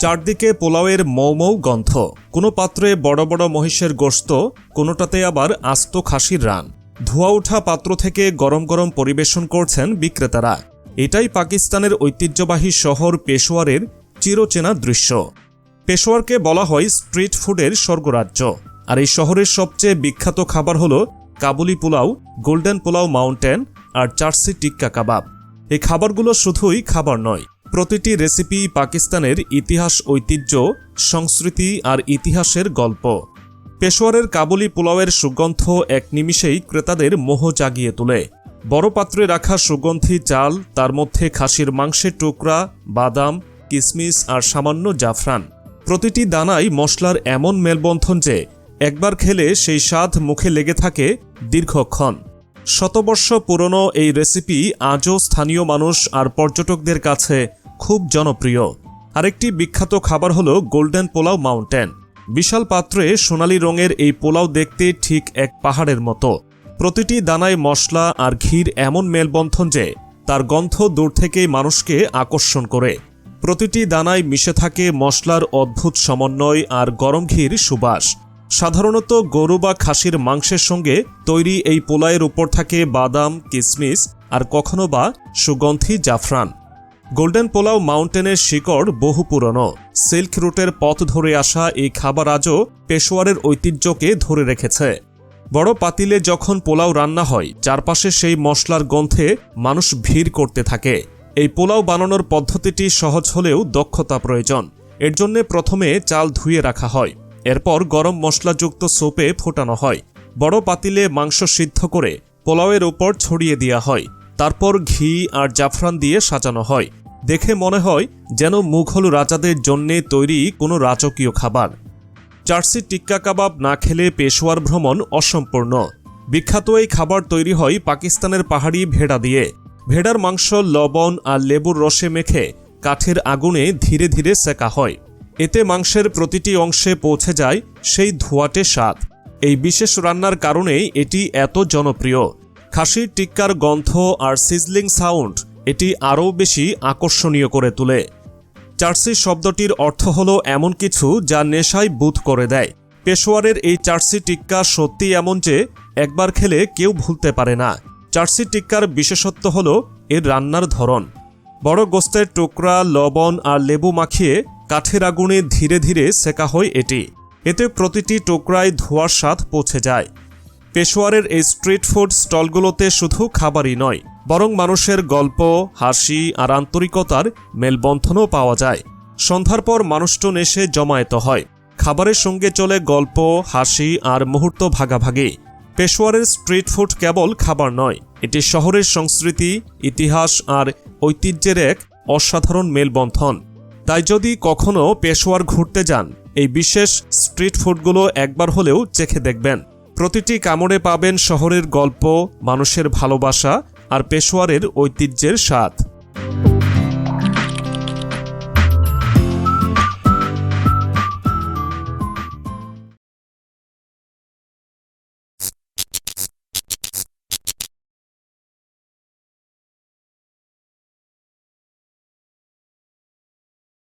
চারদিকে পোলাওয়ের মৌমৌ গন্ধ কোনো পাত্রে বড় বড় মহিষের গোস্ত কোনোটাতে আবার আস্ত খাসির রান ধোয়া ওঠা পাত্র থেকে গরম গরম পরিবেশন করছেন বিক্রেতারা এটাই পাকিস্তানের ঐতিহ্যবাহী শহর পেশোয়ারের চিরচেনা দৃশ্য পেশোয়ারকে বলা হয় স্ট্রিট ফুডের স্বর্গরাজ্য আর এই শহরের সবচেয়ে বিখ্যাত খাবার হলো কাবুলি পোলাও গোল্ডেন পোলাও মাউন্টেন আর চার্সি টিক্কা কাবাব এই খাবারগুলো শুধুই খাবার নয় প্রতিটি রেসিপি পাকিস্তানের ইতিহাস ঐতিহ্য, সংস্কৃতি আর ইতিহাসের গল্প। পেশোয়ারের কাবুলি পোলাওয়ের সুগন্ধ এক নিমিষেই ক্রেতাদের মোহ জাগিয়ে তোলে। বড় পাত্রে রাখা সুগন্ধি চাল, তার মধ্যে খাসির মাংসের টুকরা, বাদাম, কিসমিস আর সামান্য জাফরান। প্রতিটি দানাই মশলার এমন মেলবন্ধন যে, একবার খেলে সেই স্বাদ মুখে লেগে থাকে দীর্ঘক্ষণ। শতবর্ষ পুরনো এই রেসিপি আজও স্থানীয় মানুষ আর পর্যটকদের কাছে খুব জনপ্রিয়। আরেকটি বিখ্যাত খাবার হলো গোল্ডেন পোলাও মাউন্টেন। বিশাল পাত্রে সোনালি রঙের এই পোলাও দেখতে ঠিক এক পাহাড়ের মতো। প্রতিটি দানায় মশলা আর ঘির এমন মেলবন্ধন যে, তার গন্ধ দূর থেকেই মানুষকে আকর্ষণ করে। প্রতিটি দানায় মিশে থাকে মশলার অদ্ভুত সমন্বয় আর গরম ঘির সুবাস। সাধারণত গরু বা খাসির মাংসের সঙ্গে তৈরি এই পোলায়ের উপর থাকে বাদাম, কিসমিস আর কখনো বা সুগন্ধি জাফরান। গোল্ডেন পোলাও মাউন্টেনের শিকড় বহু পুরনো। সিল্ক রুটের পথ ধরে আসা এই খাবার আজও পেশোয়ারের ঐতিহ্যকে ধরে রেখেছে। বড় পাতিলে যখন পোলাও রান্না হয়, চারপাশে সেই মশলার গন্ধে মানুষ ভিড় করতে থাকে। এই পোলাও বানানোর পদ্ধতিটি সহজ হলেও দক্ষতা প্রয়োজন। এর জন্য প্রথমে চাল ধুয়ে রাখা হয়। এরপর গরম মশলাযুক্ত সোপে ফোটানো হয়। বড় পাতিলে মাংস সিদ্ধ করে পোলাওয়ের ওপর ছড়িয়ে দেওয়া হয়। তারপর ঘি আর জাফরান দিয়ে সাজানো হয়। দেখে মনে হয় যেন মুঘল রাজাদের জন্যে তৈরি কোনো রাজকীয় খাবার। চার্সি টিক্কা কাবাব না খেলে পেশোয়ার ভ্রমণ অসম্পূর্ণ। বিখ্যাত এই খাবার তৈরি হয় পাকিস্তানের পাহাড়ি ভেড়া দিয়ে। ভেড়ার মাংস, লবণ আর লেবুর রসে মেখে কাঠের আগুনে ধীরে ধীরে সেকা হয়। এতে মাংসের প্রতিটি অংশে পৌঁছে যায় সেই ধোয়াটে স্বাদ। এই বিশেষ রান্নার কারণেই এটি এত জনপ্রিয়। খাসির টিক্কার গন্ধ আর সিজলিং সাউন্ড এটি আরও বেশি আকর্ষণীয় করে তোলে। চার্সি শব্দটির অর্থ হলো এমন কিছু যা নেশায় বুধ করে দেয়। পেশোয়ারের এই চার্সি টিক্কা সত্যি এমন যে একবার খেলে কেউ ভুলতে পারে না। চার্সি টিক্কার বিশেষত্ব হলো এর রান্নার ধরন। বড় গোস্তের টুকরা, লবণ আর লেবু মাখিয়ে কাঠের আগুনে ধীরে ধীরে সেকা হয় এটি। এতে প্রতিটি টুকরায় ধোয়ার স্বাদ পৌঁছে যায়। পেশোয়ারের এই স্ট্রিট ফুড স্টলগুলোতে শুধু খাবারই নয়, বরং মানুষের গল্প, হাসি আর আন্তরিকতার মেলবন্ধনও পাওয়া যায়। সন্ধ্যার পর মানুষজন এসে জমায়েত হয়। খাবারের সঙ্গে চলে গল্প, হাসি আর মুহূর্ত ভাগাভাগি। পেশোয়ারের স্ট্রিট ফুড কেবল খাবার নয়, এটি শহরের সংস্কৃতি, ইতিহাস আর ঐতিহ্যের এক অসাধারণ মেলবন্ধন। তাই যদি কখনও পেশোয়ার ঘুরতে যান, এই বিশেষ স্ট্রিট ফুডগুলো একবার হলেও চেখে দেখবেন। প্রতিটি কামড়ে পাবেন শহরের গল্প মানুষের ভালোবাসা আর পেশোয়ারের ঐতিহ্যের স্বাদ।